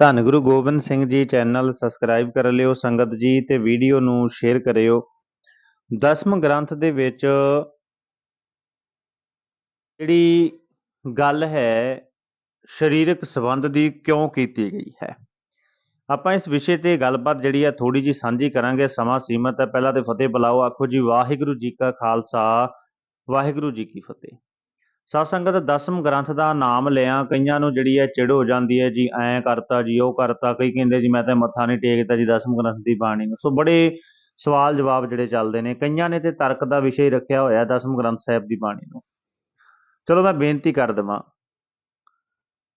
ਧੰਨ Guru Gobind Singh ji channel subscribe ਕਰ ਲਿਓ, ਸੰਗਤ ਜੀ ਤੇ ਵੀਡੀਓ ਨੂੰ ਸ਼ੇਅਰ ਕਰਿਓ। ਦਸਮ ਗ੍ਰੰਥ ਦੇ ਵਿੱਚ ਜਿਹੜੀ ਗੱਲ ਹੈ, ਸਰੀਰਕ ਸੰਬੰਧ ਦੀ ਕਿਉਂ ਕੀਤੀ ਗਈ ਹੈ? ਆਪਾਂ ਇਸ ਵਿਸ਼ੇ ਤੇ ਗੱਲਬਾਤ ਜਿਹੜੀ ਹੈ ਥੋੜੀ ਜੀ ਸਾਂਝੀ ਕਰਾਂਗੇ, ਸਮਾਂ ਸੀਮਤ ਹੈ। ਪਹਿਲਾਂ ਤੇ ਫਤਿਹ ਬੁਲਾਓ, ਆਖੋ ਜੀ ਵਾਹਿਗੁਰੂ ਜੀ ਕਾ ਖਾਲਸਾ, ਵਾਹਿਗੁਰੂ ਜੀ ਕੀ ਫਤਿਹ। ਸਾਧ ਸੰਗਤ ਦਸਮ ਗ੍ਰੰਥ ਦਾ ਨਾਮ ਲਿਆ, ਕਈਆਂ ਨੂੰ ਜਿਹੜੀ ਹੈ ਚਿੜ ਹੋ ਜਾਂਦੀ ਹੈ, ਜੀ ਐਂ ਕਰਤਾ, ਜੀ ਉਹ ਕਰਤਾ, ਕਈ ਕਹਿੰਦੇ ਜੀ ਮੈਂ ਤਾਂ ਮੱਥਾ ਨਹੀਂ ਟੇਕਦਾ ਜੀ ਦਸਮ ਗ੍ਰੰਥ ਦੀ ਬਾਣੀ ਨੂੰ। ਸੋ ਬੜੇ ਸਵਾਲ ਜਵਾਬ ਜਿਹੜੇ ਚੱਲਦੇ ਨੇ, ਕਈਆਂ ਨੇ ਤੇ ਤਰਕ ਦਾ ਵਿਸ਼ੇ ਰੱਖਿਆ ਹੋਇਆ ਦਸਮ ਗ੍ਰੰਥ ਸਾਹਿਬ ਦੀ ਬਾਣੀ ਨੂੰ। ਚਲੋ ਮੈਂ ਬੇਨਤੀ ਕਰ ਦਵਾਂ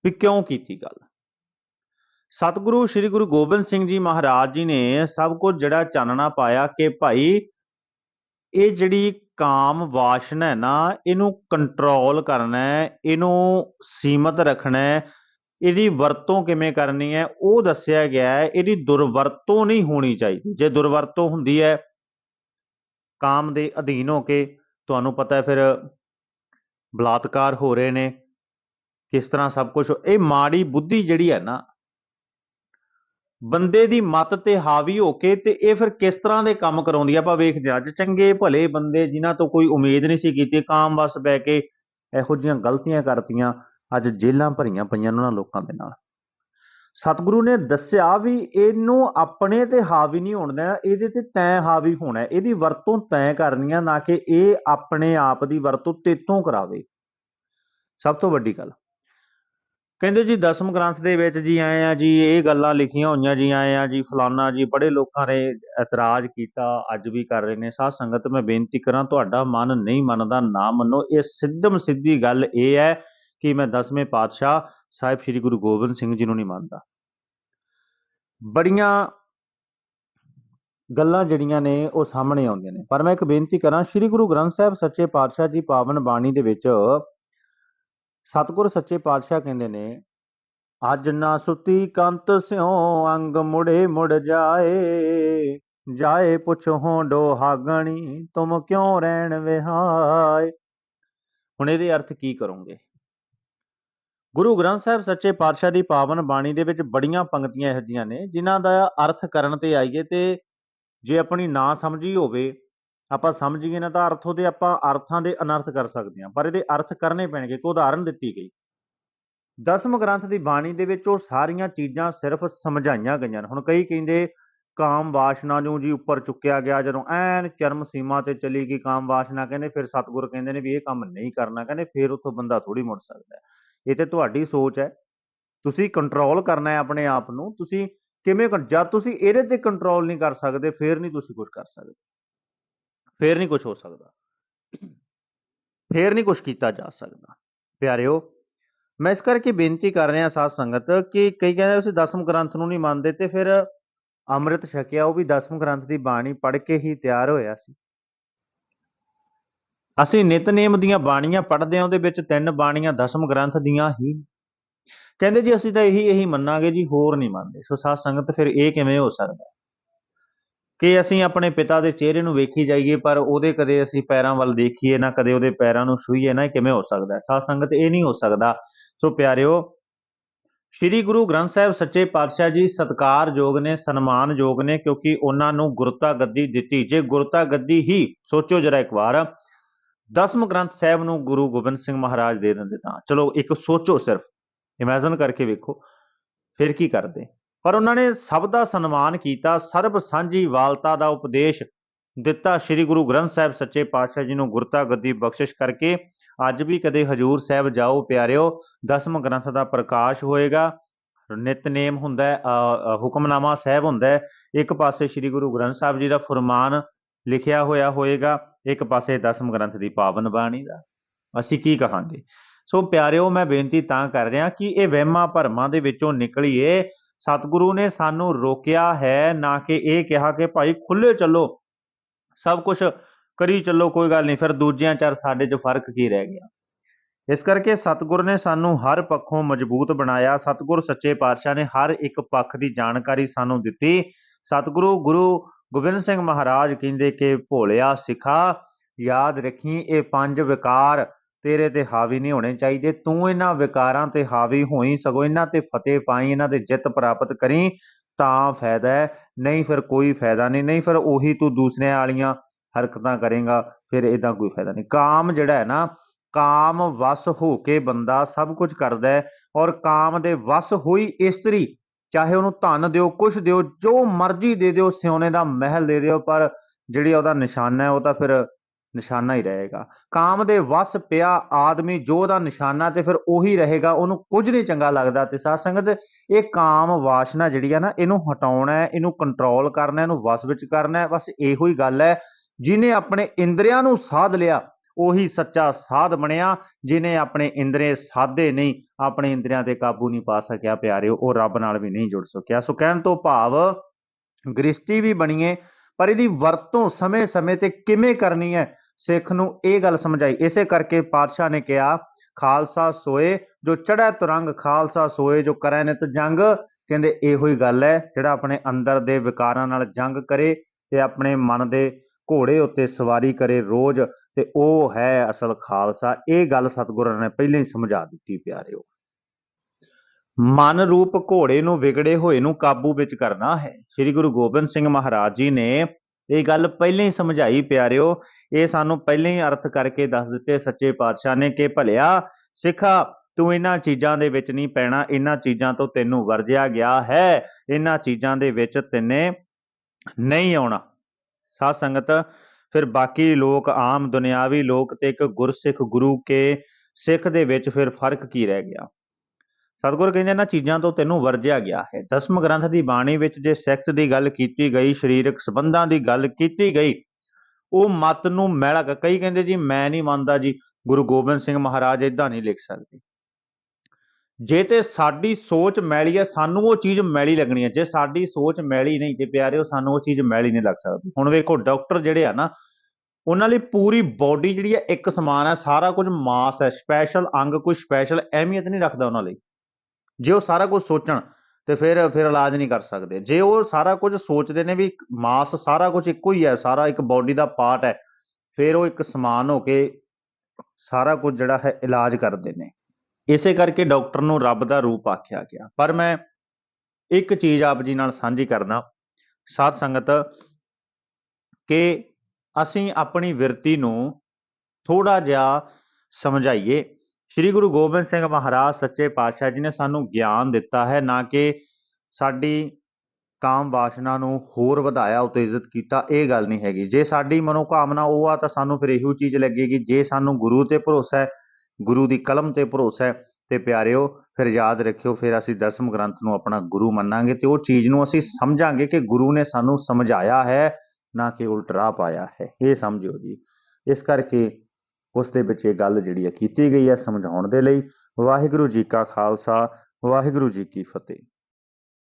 ਵੀ ਕਿਉਂ ਕੀਤੀ ਗੱਲ? ਸਤਿਗੁਰੂ ਸ੍ਰੀ ਗੁਰੂ ਗੋਬਿੰਦ ਸਿੰਘ ਜੀ ਮਹਾਰਾਜ ਜੀ ਨੇ ਸਭ ਕੁਝ ਜਿਹੜਾ ਚਾਨਣਾ ਪਾਇਆ ਕਿ ਭਾਈ ਇਹ ਜਿਹੜੀ ਕਾਮ ਵਾਸ਼ਨਾ ਹੈ ਨਾ, ਇਹਨੂੰ ਕੰਟਰੋਲ ਕਰਨਾ ਹੈ, ਇਹਨੂੰ ਸੀਮਤ ਰੱਖਣਾ ਹੈ। ਇਹਦੀ ਵਰਤੋਂ ਕਿਵੇਂ ਕਰਨੀ ਹੈ, ਉਹ ਦੱਸਿਆ ਗਿਆ ਹੈ, ਇਹਦੀ ਦੁਰਵਰਤੋਂ ਨਹੀਂ ਹੋਣੀ ਚਾਹੀਦੀ। ਜੇ ਦੁਰਵਰਤੋਂ ਹੁੰਦੀ ਹੈ ਕਾਮ ਦੇ ਅਧੀਨ ਹੋ ਕੇ, ਤੁਹਾਨੂੰ ਪਤਾ ਹੈ ਫਿਰ ਬਲਾਤਕਾਰ ਹੋ ਰਹੇ ਨੇ, ਕਿਸ ਤਰ੍ਹਾਂ ਸਭ ਕੁਝ ਇਹ ਮਾੜੀ ਬੁੱਧੀ ਜਿਹੜੀ ਹੈ ਨਾ ਬੰਦੇ ਦੀ ਮਤ ਤੇ ਹਾਵੀ ਹੋ ਕੇ ਤੇ ਇਹ ਫਿਰ ਕਿਸ ਤਰ੍ਹਾਂ ਦੇ ਕੰਮ ਕਰਾਉਂਦੀ ਆ? ਆਪਾਂ ਵੇਖਦੇ ਹਾਂ। ਅੱਜ ਚੰਗੇ ਭਲੇ ਬੰਦੇ ਜਿਨ੍ਹਾਂ ਤੋਂ ਕੋਈ ਉਮੀਦ ਨਹੀਂ ਸੀ ਕੀਤੀ, ਕਾਮ ਵਸ ਬਹਿ ਕੇ ਇਹੋ ਜਿਹੀਆਂ ਗਲਤੀਆਂ ਕਰਤੀਆਂ, ਅੱਜ ਜੇਲ੍ਹਾਂ ਭਰੀਆਂ ਪਈਆਂ ਉਹਨਾਂ ਲੋਕਾਂ ਦੇ ਨਾਲ। ਸਤਿਗੁਰੂ ਨੇ ਦੱਸਿਆ ਵੀ ਇਹਨੂੰ ਆਪਣੇ ਤੇ ਹਾਵੀ ਨਹੀਂ ਹੋਣ ਦੇਣਾ ਇਹਦੇ ਤੇ ਤੈਂ ਹਾਵੀ ਹੋਣਾ। ਇਹਦੀ ਵਰਤੋਂ ਤੈਂ ਕਰਨੀ ਆ, ਨਾ ਕਿ ਇਹ ਆਪਣੇ ਆਪ ਦੀ ਵਰਤੋਂ ਤੇਤੋਂ ਕਰਾਵੇ। ਸਭ ਤੋਂ ਵੱਡੀ ਗੱਲ ਕਹਿੰਦੇ ਜੀ ਦਸਮ ਗ੍ਰੰਥ ਦੇ ਵਿੱਚ ਜੀ ਆਏ ਆ ਜੀ, ਇਹ ਗੱਲਾਂ ਲਿਖੀਆਂ ਹੋਈਆਂ ਜੀ, ਆਏ ਆ ਜੀ, ਫਲਾਨਾ ਜੀ, ਬੜੇ ਲੋਕਾਂ ਨੇ ਇਤਰਾਜ਼ ਕੀਤਾ, ਅੱਜ ਵੀ ਕਰ ਰਹੇ ਨੇ। ਸਾਧ ਸੰਗਤ, ਮੈਂ ਬੇਨਤੀ ਕਰਾਂ, ਤੁਹਾਡਾ ਮਨ ਨਹੀਂ ਮੰਨਦਾ, ਨਾ ਮੰਨੋ। ਇਹ ਸਿੱਧਮ ਸਿੱਧੀ ਗੱਲ ਇਹ ਹੈ ਕਿ ਮੈਂ ਦਸਵੇਂ ਪਾਤਸ਼ਾਹ ਸਾਹਿਬ ਸ੍ਰੀ ਗੁਰੂ ਗੋਬਿੰਦ ਸਿੰਘ ਜੀ ਨੂੰ ਨਹੀਂ ਮੰਨਦਾ। ਬੜੀਆਂ ਗੱਲਾਂ ਜਿਹੜੀਆਂ ਨੇ, ਉਹ ਸਾਹਮਣੇ ਆਉਂਦੀਆਂ ਨੇ। ਪਰ ਮੈਂ ਇੱਕ ਬੇਨਤੀ ਕਰਾਂ, ਸ੍ਰੀ ਗੁਰੂ ਗ੍ਰੰਥ ਸਾਹਿਬ ਸੱਚੇ ਪਾਤਸ਼ਾਹ ਜੀ ਪਾਵਨ ਬਾਣੀ ਦੇ ਵਿੱਚ ਸਤਿਗੁਰ ਸੱਚੇ ਪਾਤਸ਼ਾਹ ਕਹਿੰਦੇ ਨੇ, ਅੱਜ ਨਾ ਸੁਤੀ ਕੰਤ ਸਿਉ ਅੰਗ ਮੁੜੇ ਮੁੜ ਜਾਏ ਜਾਏ ਪੁੱਛੋ ਡੋਹਾਗਣੀ, ਤੁਮ ਕਿਉਂ ਰਹਿਣ ਵਿਹਾਏ। ਹੁਣ ਇਹਦੇ ਅਰਥ ਕੀ ਕਰੋਗੇ? ਗੁਰੂ ਗ੍ਰੰਥ ਸਾਹਿਬ ਸੱਚੇ ਪਾਤਸ਼ਾਹ ਦੀ ਪਾਵਨ ਬਾਣੀ ਦੇ ਵਿੱਚ ਬੜੀਆਂ ਪੰਕਤੀਆਂ ਇਹੋ ਜਿਹੀਆਂ ਨੇ, ਜਿਨ੍ਹਾਂ ਦਾ ਅਰਥ ਕਰਨ ਤੇ ਆਈਏ ਤੇ ਜੇ ਆਪਣੀ ਨਾ ਸਮਝੀ ਹੋਵੇ ਆਪਾਂ ਸਮਝੀਏ ਨਾ ਤਾਂ ਅਰਥ ਉਹਦੇ ਆਪਾਂ ਅਰਥਾਂ ਦੇ ਅਨਰਥ ਕਰ ਸਕਦੇ ਹਾਂ, ਪਰ ਇਹਦੇ ਅਰਥ ਕਰਨੇ ਪੈਣਗੇ, ਇੱਕ ਉਦਾਹਰਨ ਦਿੱਤੀ ਗਈ। ਦਸਮ ਗ੍ਰੰਥ ਦੀ ਬਾਣੀ ਦੇ ਵਿੱਚ ਉਹ ਸਾਰੀਆਂ ਚੀਜ਼ਾਂ ਸਿਰਫ ਸਮਝਾਈਆਂ ਗਈਆਂ ਨੇ। ਹੁਣ ਕਈ ਕਹਿੰਦੇ ਕਾਮ ਵਾਸ਼ਨਾ ਨੂੰ ਜੀ ਉੱਪਰ ਚੁੱਕਿਆ ਗਿਆ, ਜਦੋਂ ਐਨ ਚਰਮ ਸੀਮਾ ਤੇ ਚਲੀ ਗਈ ਕਾਮ ਵਾਸ਼ਨਾ, ਕਹਿੰਦੇ ਫਿਰ ਸਤਿਗੁਰ ਕਹਿੰਦੇ ਨੇ ਵੀ ਇਹ ਕੰਮ ਨਹੀਂ ਕਰਨਾ, ਕਹਿੰਦੇ ਫਿਰ ਉੱਥੋਂ ਬੰਦਾ ਥੋੜੀ ਮੁੜ ਸਕਦਾ ਇਹ ਤੇ ਤੁਹਾਡੀ ਸੋਚ ਹੈ। ਤੁਸੀਂ ਕੰਟਰੋਲ ਕਰਨਾ ਹੈ ਆਪਣੇ ਆਪ ਨੂੰ, ਤੁਸੀਂ ਕਿਵੇਂ ਜਦ ਤੁਸੀਂ ਇਹਦੇ ਤੇ ਕੰਟਰੋਲ ਨਹੀਂ ਕਰ ਸਕਦੇ, ਫਿਰ ਨਹੀਂ ਤੁਸੀਂ ਕੁਝ ਕਰ ਸਕਦੇ। ਫੇਰ ਨਹੀਂ ਕੁਝ ਹੋ ਸਕਦਾ। ਫੇਰ ਨਹੀਂ ਕੁਝ ਕੀਤਾ ਜਾ ਸਕਦਾ। ਪਿਆਰਿਓ, ਮੈਂ ਇਸ ਕਰਕੇ ਬੇਨਤੀ ਕਰ ਰਿਹਾ ਸਾਧ ਸੰਗਤ ਕਿ ਕਈ ਕਹਿੰਦੇ ਤੁਸੀਂ ਦਸਮ ਗ੍ਰੰਥ ਨੂੰ ਨਹੀਂ ਮੰਨਦੇ ਤੇ ਫਿਰ ਅੰਮ੍ਰਿਤ ਛਕਿਆ, ਉਹ ਵੀ ਦਸਮ ਗ੍ਰੰਥ ਦੀ ਬਾਣੀ ਪੜ੍ਹ ਕੇ ਹੀ ਤਿਆਰ ਹੋਇਆ ਸੀ। ਅਸੀਂ ਨਿਤਨੇਮ ਦੀਆਂ ਬਾਣੀਆਂ ਪੜ੍ਹਦੇ ਹਾਂ, ਉਹਦੇ ਵਿੱਚ ਤਿੰਨ ਬਾਣੀਆਂ ਦਸਮ ਗ੍ਰੰਥ ਦੀਆਂ ਹੀ ਕਹਿੰਦੇ ਜੀ ਅਸੀਂ ਤਾਂ ਇਹੀ ਇਹੀ ਮੰਨਾਂਗੇ ਜੀ, ਹੋਰ ਨਹੀਂ ਮੰਨਦੇ। ਸੋ ਸਾਧ ਸੰਗਤ ਫਿਰ ਇਹ ਕਿਵੇਂ ਹੋ ਸਕਦਾ? ਕਿ ਅਸੀਂ ਆਪਣੇ ਪਿਤਾ ਦੇ ਚਿਹਰੇ ਨੂੰ ਵੇਖੀ ਜਾਈਏ, ਪਰ ਉਹਦੇ ਕਦੇ ਅਸੀਂ ਪੈਰਾਂ ਵੱਲ ਦੇਖੀਏ ਨਾ, ਕਦੇ ਉਹਦੇ ਪੈਰਾਂ ਨੂੰ ਛੂਈਏ ਨਾ ਕਿਵੇਂ ਹੋ ਸਕਦਾ ਹੈ? ਸਾਧ ਸੰਗਤ ਇਹ ਨਹੀਂ ਹੋ ਸਕਦਾ। ਸੋ ਪਿਆਰਿਓ, ਸ੍ਰੀ ਗੁਰੂ ਗ੍ਰੰਥ ਸਾਹਿਬ ਸੱਚੇ ਪਾਤਸ਼ਾਹ ਜੀ ਸਤਿਕਾਰਯੋਗ ਨੇ, ਸਨਮਾਨਯੋਗ ਨੇ, ਕਿਉਂਕਿ ਉਹਨਾਂ ਨੂੰ ਗੁਰਤਾ ਗੱਦੀ ਦਿੱਤੀ। ਜੇ ਗੁਰਤਾ ਗੱਦੀ ਹੀ, ਸੋਚੋ ਜਰਾ ਇੱਕ ਵਾਰ, ਦਸਮ ਗ੍ਰੰਥ ਸਾਹਿਬ ਨੂੰ ਗੁਰੂ ਗੋਬਿੰਦ ਸਿੰਘ ਮਹਾਰਾਜ ਦੇ ਦਿੰਦੇ ਤਾਂ। ਚਲੋ ਇੱਕ ਸੋਚੋ ਸਿਰਫ। ਇਮੇਜਿਨ ਕਰਕੇ ਵੇਖੋ, ਫਿਰ ਕੀ ਕਰਦੇ? ਪਰ ਉਹਨਾਂ ਨੇ ਸਭ ਦਾ ਸਨਮਾਨ ਕੀਤਾ। ਸਰਬ ਸਾਂਝੀ ਵਾਲਤਾ ਦਾ ਉਪਦੇਸ਼ ਦਿੱਤਾ। ਸ੍ਰੀ ਗੁਰੂ ਗ੍ਰੰਥ ਸਾਹਿਬ ਸੱਚੇ ਪਾਤਸ਼ਾਹ ਜੀ ਨੂੰ ਗੁਰਤਾ ਗੱਦੀ ਬਖਸ਼ਿਸ਼ ਕਰਕੇ ਅੱਜ ਵੀ ਕਦੇ ਹਜੂਰ ਸਾਹਿਬ ਜਾਓ ਪਿਆਰਿਓ, ਦਸਮ ਗ੍ਰੰਥ ਦਾ ਪ੍ਰਕਾਸ਼ ਹੋਏਗਾ। ਨਿਤਨੇਮ ਹੁੰਦਾ ਹੈ ਹੁਕਮਨਾਮਾ ਸਾਹਿਬ ਹੁੰਦਾ ਹੈ। ਇੱਕ ਪਾਸੇ ਸ੍ਰੀ ਗੁਰੂ ਗ੍ਰੰਥ ਸਾਹਿਬ ਜੀ ਦਾ ਫਰਮਾਨ ਲਿਖਿਆ ਹੋਇਆ ਹੋਏਗਾ, ਇੱਕ ਪਾਸੇ ਦਸਮ ਗ੍ਰੰਥ ਦੀ ਪਾਵਨ ਬਾਣੀ ਦਾ। ਅਸੀਂ ਕੀ ਕਹਾਂਗੇ? ਸੋ ਪਿਆਰਿਓ, ਮੈਂ ਬੇਨਤੀ ਤਾਂ ਕਰ ਰਿਹਾ ਕਿ ਇਹ ਵਹਿਮਾਂ ਭਰਮਾਂ ਦੇ ਵਿੱਚੋਂ ਨਿਕਲੀਏ। ਸਤਿਗੁਰੂ ਨੇ ਸਾਨੂੰ ਰੋਕਿਆ ਹੈ, ਨਾ ਕਿ ਇਹ ਕਿਹਾ ਕਿ ਭਾਈ ਖੁੱਲੇ ਚੱਲੋ, ਸਭ ਕੁਝ ਕਰੀ ਚੱਲੋ, ਕੋਈ ਗੱਲ ਨਹੀਂ, ਫਿਰ ਦੂਜਿਆਂ ਚਾਰ ਸਾਡੇ 'ਚ ਫ਼ਰਕ ਕੀ ਰਹਿ ਗਿਆ? ਇਸ ਕਰਕੇ ਸਤਿਗੁਰ ਨੇ ਸਾਨੂੰ ਹਰ ਪੱਖੋਂ ਮਜ਼ਬੂਤ ਬਣਾਇਆ, ਸਤਿਗੁਰ ਸੱਚੇ ਪਾਤਸ਼ਾਹ ਨੇ ਹਰ ਇੱਕ ਪੱਖ ਦੀ ਜਾਣਕਾਰੀ ਸਾਨੂੰ ਦਿੱਤੀ। ਸਤਿਗੁਰੂ ਗੁਰੂ ਗੋਬਿੰਦ ਸਿੰਘ ਮਹਾਰਾਜ ਕਹਿੰਦੇ ਕਿ ਭੋਲਿਆ ਸਿਖਾ, ਯਾਦ ਰੱਖੀ ਇਹ ਪੰਜ ਵਿਕਾਰ ਤੇਰੇ ਤੇ ਹਾਵੀ ਨਹੀਂ ਹੋਣੇ ਚਾਹੀਦੇ, ਤੂੰ ਇਹਨਾਂ ਵਿਕਾਰਾਂ ਤੇ ਹਾਵੀ ਹੋਈ, ਸਗੋਂ ਇਹਨਾਂ ਤੇ ਫਤਿਹ ਪਾਈ, ਇਹਨਾਂ ਦੇ ਜਿੱਤ ਪ੍ਰਾਪਤ ਕਰੀ, ਤਾਂ ਫਾਇਦਾ ਹੈ। ਨਹੀਂ ਫਿਰ ਕੋਈ ਫਾਇਦਾ ਨਹੀਂ ਨਹੀਂ ਫਿਰ ਉਹੀ ਤੂੰ ਦੂਸਰਿਆਂ ਵਾਲੀਆਂ ਹਰਕਤਾਂ ਕਰੇਗਾ, ਫਿਰ ਇਹਦਾ ਕੋਈ ਫਾਇਦਾ ਨਹੀਂ। ਕਾਮ ਜਿਹੜਾ ਹੈ ਨਾ, ਕਾਮ ਵਸ ਹੋ ਕੇ ਬੰਦਾ ਸਭ ਕੁਝ ਕਰਦਾ ਹੈ ਔਰ ਕਾਮ ਦੇ ਵਸ ਹੋਈ ਇਸਤਰੀ, ਚਾਹੇ ਉਹਨੂੰ ਧਨ ਦਿਓ, ਕੁਛ ਦਿਓ, ਜੋ ਮਰਜ਼ੀ ਦੇ ਦਿਓ ਸਿਉਨੇ ਦਾ ਮਹਿਲ ਦੇ ਦਿਓ, ਪਰ ਜਿਹੜੀ ਉਹਦਾ ਨਿਸ਼ਾਨਾ ਹੈ, ਉਹ ਤਾਂ ਫਿਰ ਨਿਸ਼ਾਨਾ ਹੀ ਰਹੇਗਾ। ਕਾਮ ਦੇ ਵਸ ਪਿਆ ਆਦਮੀ ਜੋ ਉਹਦਾ ਨਿਸ਼ਾਨਾ ਤੇ ਫਿਰ ਉਹੀ ਰਹੇਗਾ, ਉਹਨੂੰ ਕੁਝ ਨਹੀਂ ਚੰਗਾ ਲੱਗਦਾ ਤੇ ਸਾਧ ਸੰਗਤ, ਇਹ ਕਾਮ ਵਾਸ਼ਨਾ ਜਿਹੜੀ ਆ ਨਾ, ਇਹਨੂੰ ਹਟਾਉਣਾ ਹੈ, ਇਹਨੂੰ ਕੰਟਰੋਲ ਕਰਨਾ ਇਹਨੂੰ ਵਸ ਵਿੱਚ ਕਰਨਾ ਹੈ, ਬਸ ਇਹੋ ਹੀ ਗੱਲ ਹੈ। ਜਿਨੇ ਆਪਣੇ ਇੰਦਰੀਆਂ ਨੂੰ ਸਾਧ ਲਿਆ, ਉਹੀ ਸੱਚਾ ਸਾਧ ਬਣਿਆ। ਜਿਨੇ ਆਪਣੇ ਇੰਦਰੇ ਸਾਧੇ ਨਹੀਂ, ਆਪਣੇ ਇੰਦਰੀਆਂ ਤੇ ਕਾਬੂ ਨਹੀਂ ਪਾ ਸਕਿਆ, ਪਿਆਰਿਓ, ਉਹ ਰੱਬ ਨਾਲ ਵੀ ਨਹੀਂ ਜੁੜ ਸਕਿਆ। ਸੋ ਕਹਿਣ ਤੋਂ ਭਾਵ ਗ੍ਰਿਸ਼ਟੀ ਵੀ ਬਣੀਏ ਪਰ ਇਹਦੀ ਵਰਤੋਂ ਸਮੇਂ-ਸਮੇਂ ਤੇ ਕਿਵੇਂ ਕਰਨੀ ਹੈ, ਸਿੱਖ ਨੂੰ ਇਹ ਗੱਲ ਸਮਝਾਈ। ਇਸੇ ਕਰਕੇ ਪਾਤਸ਼ਾਹ ਨੇ ਕਿਹਾ, ਖਾਲਸਾ ਸੋਏ, ਜੋ ਚੜ੍ਹੈ ਤੁਰੰਗ, ਖਾਲਸਾ ਸੋਏ, ਜੋ ਕਰੈ ਨਿਤ ਜੰਗ। ਕਹਿੰਦੇ, ਇਹੋ ਹੀ ਗੱਲ ਹੈ, ਜਿਹੜਾ ਆਪਣੇ ਅੰਦਰ ਦੇ ਵਿਕਾਰਾਂ ਨਾਲ ਜੰਗ ਕਰੇ ਤੇ ਆਪਣੇ ਮਨ ਦੇ ਘੋੜੇ ਉੱਤੇ ਸਵਾਰੀ ਕਰੇ ਰੋਜ਼, ਤੇ ਉਹ ਹੈ ਅਸਲ ਖਾਲਸਾ। ਇਹ ਗੱਲ ਸਤਿਗੁਰਾਂ ਨੇ ਪਹਿਲਾਂ ਹੀ ਸਮਝਾ ਦਿੱਤੀ, ਪਿਆਰਿਓ। ਮਨ ਰੂਪ ਘੋੜੇ ਨੂੰ ਵਿਗੜੇ ਹੋਏ ਨੂੰ ਕਾਬੂ ਵਿੱਚ ਕਰਨਾ ਹੈ। ਸ੍ਰੀ ਗੁਰੂ ਗੋਬਿੰਦ ਸਿੰਘ ਮਹਾਰਾਜ ਜੀ ਨੇ ਇਹ ਗੱਲ ਪਹਿਲਾਂ ਹੀ ਸਮਝਾਈ, ਪਿਆਰਿਓ। ਇਹ ਸਾਨੂੰ ਪਹਿਲਾਂ ਹੀ ਅਰਥ ਕਰਕੇ ਦੱਸ ਦਿੱਤੇ ਸੱਚੇ ਪਾਤਸ਼ਾਹ ਨੇ ਕਿ ਭਲਿਆ, ਸਿੱਖਾ, ਤੂੰ ਇਹਨਾਂ ਚੀਜ਼ਾਂ ਦੇ ਵਿੱਚ ਨਹੀਂ ਪੈਣਾ, ਇਹਨਾਂ ਚੀਜ਼ਾਂ ਤੋਂ ਤੈਨੂੰ ਵਰਜਿਆ ਗਿਆ ਹੈ। ਇਹਨਾਂ ਚੀਜ਼ਾਂ ਦੇ ਵਿੱਚ ਤੈਨੇ ਨਹੀਂ ਆਉਣਾ। ਸਾਧ ਸੰਗਤ, ਫਿਰ ਬਾਕੀ ਲੋਕ, ਆਮ ਦੁਨਿਆਵੀ ਲੋਕ ਤੇ ਇੱਕ ਗੁਰਸਿੱਖ ਗੁਰੂ ਕੇ ਸਿੱਖ ਦੇ ਵਿੱਚ ਫਿਰ ਫ਼ਰਕ ਕੀ ਰਹਿ ਗਿਆ? ਸਤਿਗੁਰ ਕਹਿੰਦੇ ਇਹਨਾਂ ਚੀਜ਼ਾਂ ਤੋਂ ਤੈਨੂੰ ਵਰਜਿਆ ਗਿਆ ਹੈ। ਦਸਮ ਗ੍ਰੰਥ ਦੀ ਬਾਣੀ ਵਿੱਚ ਜੇ ਸੈਕਸ ਦੀ ਗੱਲ ਕੀਤੀ ਗਈ, ਸਰੀਰਕ ਸੰਬੰਧਾਂ ਦੀ ਗੱਲ ਕੀਤੀ ਗਈ, ਉਹ ਮਤ ਨੂੰ ਮੈਲਾ ਕ- ਕਈ ਕਹਿੰਦੇ ਜੀ, ਮੈਂ ਨਹੀਂ ਮੰਨਦਾ ਜੀ, ਗੁਰੂ ਗੋਬਿੰਦ ਸਿੰਘ ਮਹਾਰਾਜ ਇਦਾਂ ਨਹੀਂ ਲਿਖ ਸਕਦੇ। ਜੇ ਤੇ ਸਾਡੀ ਸੋਚ ਮੈਲੀ ਹੈ, ਸਾਨੂੰ ਉਹ ਚੀਜ਼ ਮੈਲੀ ਲੱਗਣੀ ਹੈ। ਜੇ ਸਾਡੀ ਸੋਚ ਮੈਲੀ ਨਹੀਂ ਤੇ ਪਿਆਰਿਓ, ਸਾਨੂੰ ਉਹ ਚੀਜ਼ ਮੈਲੀ ਨਹੀਂ ਲੱਗ ਸਕਦੀ। ਹੁਣ ਵੇਖੋ, ਡਾਕਟਰ ਜਿਹੜੇ ਆ ਨਾ, ਉਹਨਾਂ ਲਈ ਪੂਰੀ ਬਾਡੀ ਜਿਹੜੀ ਹੈ ਇੱਕ ਸਮਾਨ ਹੈ, ਸਾਰਾ ਕੁਝ ਮਾਸ ਹੈ, ਸਪੈਸ਼ਲ ਅੰਗ ਕੋਈ ਸਪੈਸ਼ਲ ਅਹਿਮੀਅਤ ਨਹੀਂ ਰੱਖਦਾ ਉਹਨਾਂ ਲਈ। ਜੇ ਉਹ ਸਾਰਾ ਕੁਝ ਸੋਚਣ, ਤੇ ਫਿਰ ਫਿਰ ਇਲਾਜ ਨਹੀਂ ਕਰ ਸਕਦੇ। ਜੇ ਉਹ ਸਾਰਾ ਕੁਝ ਸੋਚਦੇ ਨੇ ਵੀ ਮਾਸ ਸਾਰਾ ਕੁਝ ਇੱਕੋ ਹੀ ਹੈ, ਸਾਰਾ ਇੱਕ ਬਾਡੀ ਦਾ ਪਾਰਟ ਹੈ, ਫਿਰ ਉਹ ਇੱਕ ਸਮਾਨ ਹੋ ਕੇ ਸਾਰਾ ਕੁਝ ਜਿਹੜਾ ਹੈ ਇਲਾਜ ਕਰਦੇ ਨੇ। ਇਸੇ ਕਰਕੇ ਡਾਕਟਰ ਨੂੰ ਰੱਬ ਦਾ ਰੂਪ ਆਖਿਆ ਗਿਆ। ਪਰ ਮੈਂ ਇੱਕ ਚੀਜ਼ ਆਪ ਜੀ ਨਾਲ ਸਾਂਝੀ ਕਰਦਾ, ਸਾਧ ਸੰਗਤ, ਕਿ ਅਸੀਂ ਆਪਣੀ ਵਿਰਤੀ ਨੂੰ ਥੋੜਾ ਜਿਹਾ ਸਮਝਾਈਏ। ਸ੍ਰੀ ਗੁਰੂ ਗੋਬਿੰਦ ਸਿੰਘ ਮਹਾਰਾਜ ਸੱਚੇ ਪਾਤਸ਼ਾਹ ਜੀ ਨੇ ਸਾਨੂੰ ਗਿਆਨ ਦਿੱਤਾ ਹੈ, ਨਾ ਕਿ ਸਾਡੀ ਕਾਮ ਵਾਸ਼ਨਾ ਨੂੰ ਹੋਰ ਵਧਾਇਆ, ਉਤੇਜਿਤ ਕੀਤਾ, ਇਹ ਗੱਲ ਨਹੀਂ ਹੈਗੀ। ਜੇ ਸਾਡੀ ਮਨੋਕਾਮਨਾ ਉਹ ਆ, ਤਾਂ ਸਾਨੂੰ ਫਿਰ ਇਹੋ ਚੀਜ਼ ਲੱਗੇਗੀ। ਜੇ ਸਾਨੂੰ ਗੁਰੂ ਤੇ ਭਰੋਸਾ ਹੈ, ਗੁਰੂ ਦੀ ਕਲਮ ਤੇ ਭਰੋਸਾ ਹੈ, ਤੇ ਪਿਆਰਿਓ, ਫਿਰ ਯਾਦ ਰੱਖਿਓ, ਫਿਰ ਅਸੀਂ ਦਸਮ ਗ੍ਰੰਥ ਨੂੰ ਆਪਣਾ ਗੁਰੂ ਮੰਨਾਂਗੇ ਤੇ ਉਹ ਚੀਜ਼ ਨੂੰ ਅਸੀਂ ਸਮਝਾਂਗੇ ਕਿ ਗੁਰੂ ਨੇ ਸਾਨੂੰ ਸਮਝਾਇਆ ਹੈ, ਨਾ ਕਿ ਉਲਟ ਰਾਹ ਪਾਇਆ ਹੈ। ਇਹ ਸਮਝਿਓ ਜੀ। ਇਸ ਕਰਕੇ ਉਸ ਦੇ ਵਿੱਚ ਇਹ ਗੱਲ ਜਿਹੜੀ ਹੈ ਕੀਤੀ ਗਈ ਹੈ ਸਮਝਾਉਣ ਦੇ ਲਈ। ਵਾਹਿਗੁਰੂ ਜੀ ਕਾ ਖਾਲਸਾ, ਵਾਹਿਗੁਰੂ ਜੀ ਕੀ ਫਤਿਹ।